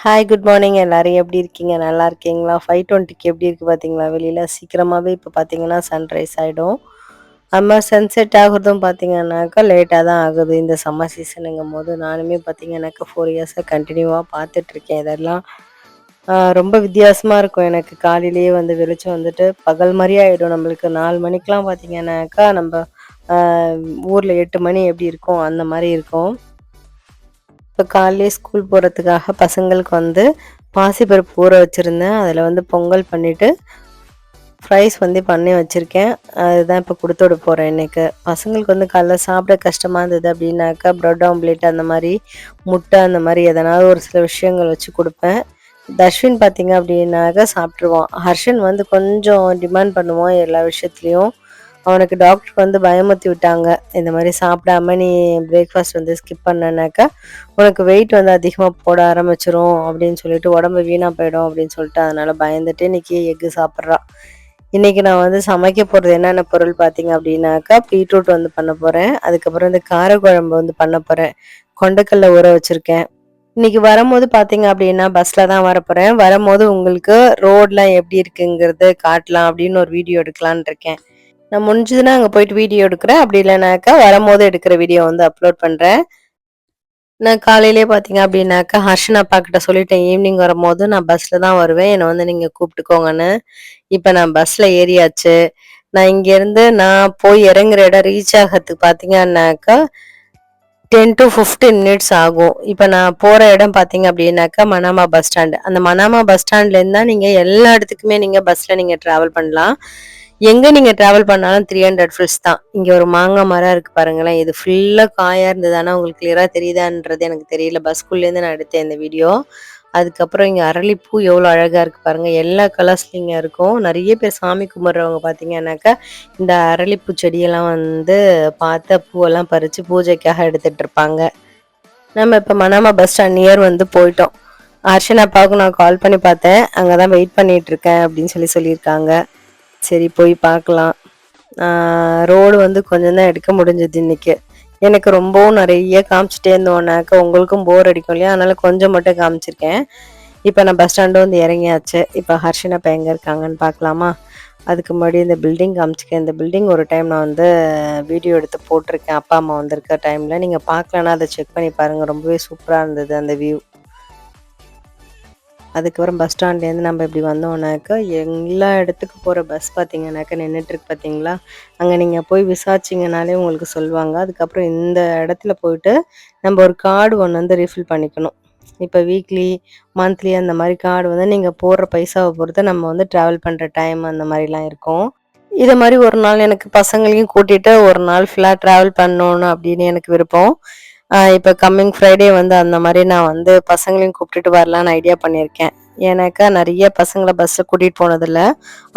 Hi good morning எல்லாரும் எப்படி இருக்கீங்க? நல்லா இருக்கீங்களா? ஃபைவ் டுவெண்ட்டிக்கு எப்படி இருக்குது பார்த்தீங்களா வெளியில் சீக்கிரமாகவே இப்போ பார்த்தீங்கன்னா சன்ரைஸ் ஆகிடும் அம்மா சன்செட் ஆகுறதும் பார்த்தீங்கன்னாக்கா லேட்டாக தான் ஆகுது. இந்த சம்மர் சீசனுங்கும் போது நானுமே பார்த்தீங்கன்னாக்கா ஃபோர் இயர்ஸாக கண்டினியூவாக பார்த்துட்ருக்கேன் இதெல்லாம் ரொம்ப வித்தியாசமாக இருக்கும். எனக்கு காலையிலேயே வந்து வெளிச்சம் வந்துட்டு பகல் மாதிரி ஆகிடும் நம்மளுக்கு நாலு மணிக்கெலாம் பார்த்தீங்கன்னாக்கா நம்ம ஊரில் எட்டு மணி எப்படி இருக்கும்? அந்த மாதிரி இருக்கும். இப்போ காலையிலே ஸ்கூல் போகிறதுக்காக பசங்களுக்கு வந்து பாசிப்பருப்பு ஊற வச்சுருந்தேன். அதில் வந்து பொங்கல் பண்ணிவிட்டு ஃப்ரைஸ் வந்து பண்ணி வச்சுருக்கேன். அதுதான் இப்போ கொடுத்து விட போகிறேன் இன்றைக்கு பசங்களுக்கு வந்து காலைல சாப்பிட கஷ்டமாக இருந்தது அப்படின்னாக்கா ப்ரெட் ஆம்லேட் அந்த மாதிரி முட்டை அந்த மாதிரி எதனாவது ஒரு சில விஷயங்கள் வச்சு கொடுப்பேன். தர்ஷின் பார்த்தீங்க அப்படின்னாக்கா சாப்பிட்ருவான் ஹர்ஷன் வந்து கொஞ்சம் டிமாண்ட் பண்ணுவான் எல்லா விஷயத்துலையும். அவனுக்கு டாக்டர் வந்து பயமுத்தி விட்டாங்க. இந்த மாதிரி சாப்பிடாம நீ பிரேக்ஃபாஸ்ட் வந்து ஸ்கிப் பண்ணனாக்கா உனக்கு வெயிட் வந்து அதிகமாக போட ஆரம்பிச்சிரும் அப்படின்னு சொல்லிட்டு உடம்பு வீணாக போயிடும் அப்படின்னு சொல்லிட்டு அதனால பயந்துட்டு இன்னைக்கு எக்கு சாப்பிட்றா. இன்னைக்கு நான் வந்து சமைக்க போகிறது என்னென்ன பொருள் பார்த்தீங்க அப்படின்னாக்கா பீட்ரூட் வந்து பண்ண போகிறேன் அதுக்கப்புறம் இந்த காரக்குழம்பு வந்து பண்ண போகிறேன் கொண்டக்கல்ல ஊற வச்சுருக்கேன். இன்னைக்கு வரும்போது பார்த்தீங்க அப்படின்னா பஸ்ஸில் தான் வரப்போகிறேன் வரும்போது உங்களுக்கு ரோட்லாம் எப்படி இருக்குங்கிறது காட்டலாம் அப்படின்னு ஒரு வீடியோ எடுக்கலான்னு இருக்கேன். நான் முடிஞ்சதுன்னா அங்கே போயிட்டு வீடியோ எடுக்கிறேன். அப்படி இல்லைனாக்கா வரும்போது எடுக்கிற வீடியோ வந்து அப்லோட் பண்ணுறேன் நான் காலையிலே பார்த்தீங்க அப்படின்னாக்கா ஹர்ஷன் அப்பா கிட்ட சொல்லிட்டேன். ஈவினிங் வரும்போது நான் பஸ்ஸில் தான் வருவேன். என்னை வந்து நீங்கள் கூப்பிட்டுக்கோங்கன்னு. இப்போ நான் பஸ்ஸில் ஏறியாச்சு. நான் இங்கேருந்து நான் போய் இறங்குற இடம் ரீச் ஆகிறதுக்கு பார்த்தீங்கன்னாக்கா டென் டு ஃபிஃப்டீன் மினிட்ஸ் ஆகும். இப்போ நான் போகிற இடம் பார்த்தீங்க அப்படின்னாக்கா மனாமா பஸ் ஸ்டாண்டு அந்த மனாமா பஸ் ஸ்டாண்ட்லேருந்து தான் நீங்கள் எல்லா இடத்துக்குமே நீங்கள் பஸ்ஸில் நீங்கள் ட்ராவல் பண்ணலாம். எங்கே நீங்கள் ட்ராவல் பண்ணாலும் த்ரீ ஹண்ட்ரட் ஃபில்ஸ் தான். இங்கே ஒரு மாங்காய் மரம் இருக்குது பாருங்களேன். இது ஃபுல்லாக காயாக இருந்ததுன்னா உங்களுக்கு கிளியராக தெரியுதான்றது எனக்கு தெரியல. பஸ்குள்ளேருந்து நான் எடுத்தேன் இந்த வீடியோ அதுக்கப்புறம் இங்கே அரளிப்பூ எவ்வளோ அழகாக இருக்குது பாருங்கள் எல்லா கலர்ஸ்லையும் இருக்கும். நிறைய பேர் சாமி கும்பிட்றவங்க பார்த்தீங்கன்னாக்கா இந்த அரளிப்பூ செடியெல்லாம் வந்து பார்த்த பூவெல்லாம் பறித்து பூஜைக்காக எடுத்துகிட்டு இருப்பாங்க. நம்ம இப்போ மனாமா பஸ் ஸ்டாண்ட் நியர் வந்து போயிட்டோம். அர்ஷனா அப்பாவுக்கு நான் கால் பண்ணி பார்த்தேன். அங்கே தான் வெயிட் பண்ணிட்டு இருக்கேன் அப்படின்னு சொல்லி சொல்லியிருக்காங்க. சரி போய் பார்க்கலாம். ரோடு வந்து கொஞ்சம் தான் எடுக்க முடிஞ்சது இன்னைக்கு. எனக்கு ரொம்பவும் நிறைய காமிச்சிட்டே இருந்தோன்னாக்க உங்களுக்கும் போர் அடிக்கும் இல்லையா? அதனால கொஞ்சம் மட்டும் காமிச்சிருக்கேன். இப்போ நான் பஸ் ஸ்டாண்டு வந்து இறங்கியாச்சு. இப்போ ஹர்ஷன் அப்பா எங்கே இருக்காங்கன்னு பார்க்கலாமா? அதுக்கு முன்னாடி இந்த பில்டிங் காமிச்சிக்கேன் இந்த பில்டிங் ஒரு டைம் நான் வந்து வீடியோ எடுத்து போட்டிருக்கேன். அப்பா அம்மா வந்திருக்க டைமில் நீங்கள் பார்க்கலன்னா அதை செக் பண்ணி பாருங்கள் ரொம்பவே சூப்பராக இருந்தது அந்த வியூ அதுக்கப்புறம் பஸ் ஸ்டாண்ட்லேருந்து நம்ம இப்படி வந்தோம்னாக்கா எல்லா இடத்துக்கு போகிற பஸ் பார்த்தீங்கன்னாக்கா நின்றுட்டுருக்கு பார்த்தீங்களா அங்கே நீங்கள் போய் விசாரிச்சிங்கனாலே உங்களுக்கு சொல்லுவாங்க. அதுக்கப்புறம் இந்த இடத்துல போயிட்டு நம்ம ஒரு கார்டு ஒன்று வந்து ரீஃபில் பண்ணிக்கணும். இப்போ வீக்லி மந்த்லி அந்த மாதிரி கார்டு வந்து நீங்கள் போடுற பைசாவை பொறுத்து நம்ம வந்து ட்ராவல் பண்ணுற டைம் அந்த மாதிரிலாம் இருக்கும். இதை மாதிரி ஒரு நாள் எனக்கு பசங்களையும் கூட்டிகிட்டு ஒரு நாள் ஃபுல்லாக ட்ராவல் பண்ணணும் அப்படின்னு எனக்கு விருப்பம். இப்போ கம்மிங் ஃப்ரைடே வந்து அந்த மாதிரி நான் வந்து பசங்களையும் கூப்பிட்டுட்டு வரலான்னு ஐடியா பண்ணியிருக்கேன். ஏன்னாக்கா நிறைய பசங்களை பஸ்ஸில் கூட்டிகிட்டு போனதில்ல.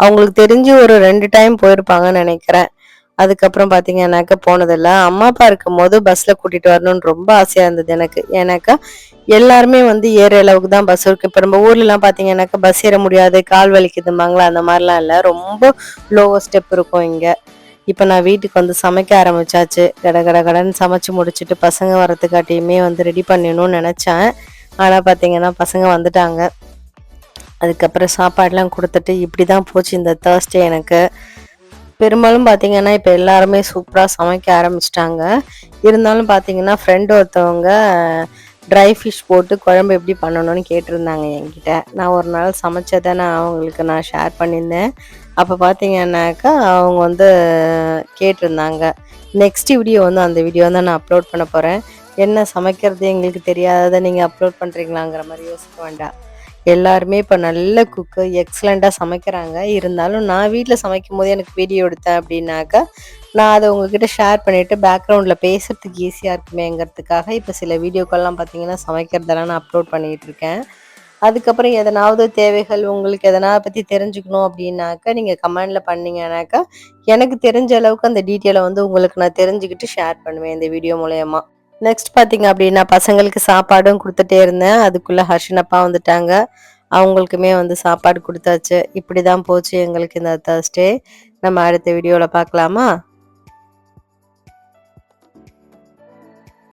அவங்களுக்கு தெரிஞ்சு ஒரு ரெண்டு டைம் போயிருப்பாங்கன்னு நினைக்கிறேன். அதுக்கப்புறம் பார்த்தீங்கன்னாக்கா போனதில்ல. அம்மா அப்பா இருக்கும் போது பஸ்ஸில் கூட்டிகிட்டு வரணும்னு ரொம்ப ஆசையாக இருந்தது எனக்கு. ஏன்னாக்கா எல்லாருமே வந்து ஏற அளவுக்கு தான் பஸ் இருக்கு. இப்போ நம்ம ஊர்லலாம் பார்த்தீங்கன்னாக்கா பஸ் ஏற முடியாது கால் வலிக்குதும்பாங்களா? அந்த மாதிரிலாம் இல்லை. ரொம்ப லோவோ ஸ்டெப் இருக்கும் இங்கே. இப்போ நான் வீட்டுக்கு வந்து சமைக்க ஆரம்பிச்சாச்சு. கட கட கடன்னு சமைச்சு முடிச்சுட்டு பசங்க வரத்துக்காட்டியுமே வந்து ரெடி பண்ணணும்னு நினச்சேன். ஆனால் பார்த்தீங்கன்னா பசங்க வந்துட்டாங்க. அதுக்கப்புறம் சாப்பாடெலாம் கொடுத்துட்டு இப்படி தான் போச்சு இந்த தேர்ஸ்டே எனக்கு. பெரும்பாலும் பார்த்தீங்கன்னா இப்போ எல்லாருமே சூப்பராக சமைக்க ஆரம்பிச்சிட்டாங்க. இருந்தாலும் பார்த்தீங்கன்னா ஃப்ரெண்டு ஒருத்தவங்க ட்ரை ஃபிஷ் போட்டு குழம்பு எப்படி பண்ணணும்னு கேட்டிருந்தாங்க என்கிட்ட. நான் ஒரு நாள் சமைச்சதை நான் அவங்களுக்கு நான் ஷேர் பண்ணியிருந்தேன். அப்போ பார்த்தீங்கன்னாக்கா அவங்க வந்து கேட்டிருந்தாங்க. நெக்ஸ்ட் வீடியோ வந்து அந்த வீடியோ தான் நான் அப்லோட் பண்ண போகிறேன் என்ன சமைக்கிறது எங்களுக்கு தெரியாததை நீங்கள் அப்லோட் பண்ணுறீங்களாங்கிற மாதிரி யோசிக்க வேண்டாம். எல்லாருமே இப்போ நல்ல குக்கு எக்ஸலண்ட்டாக சமைக்கிறாங்க. இருந்தாலும் நான் வீட்டில் சமைக்கும் போது எனக்கு வீடியோ எடுத்தேன் அப்படின்னாக்கா நான் அதை உங்ககிட்ட ஷேர் பண்ணிவிட்டு பேக்ரவுண்டில் பேசுகிறதுக்கு ஈஸியாக இருக்குமேங்கிறதுக்காக இப்போ சில வீடியோக்கள்லாம் பார்த்தீங்கன்னா சமைக்கிறதெல்லாம் நான் அப்லோட் பண்ணிகிட்டு இருக்கேன். அதுக்கப்புறம் எதனாவது தேவைகள் உங்களுக்கு எதனா பற்றி தெரிஞ்சுக்கணும் அப்படின்னாக்கா நீங்கள் கமெண்டில் பண்ணீங்கன்னாக்கா எனக்கு தெரிஞ்ச அளவுக்கு அந்த டீட்டெயிலை வந்து உங்களுக்கு நான் தெரிஞ்சுக்கிட்டு ஷேர் பண்ணுவேன் இந்த வீடியோ மூலயமா. நெக்ஸ்ட் பார்த்தீங்க அப்படின்னா பசங்களுக்கு சாப்பாடும் கொடுத்துட்டே இருந்தேன். அதுக்குள்ளே ஹர்ஷனப்பா வந்துட்டாங்க. அவங்களுக்குமே வந்து சாப்பாடு கொடுத்தாச்சு. இப்படி தான் போச்சு எங்களுக்கு இந்த தேர்ஸ்டே நம்ம அடுத்த வீடியோவில் பார்க்கலாமா?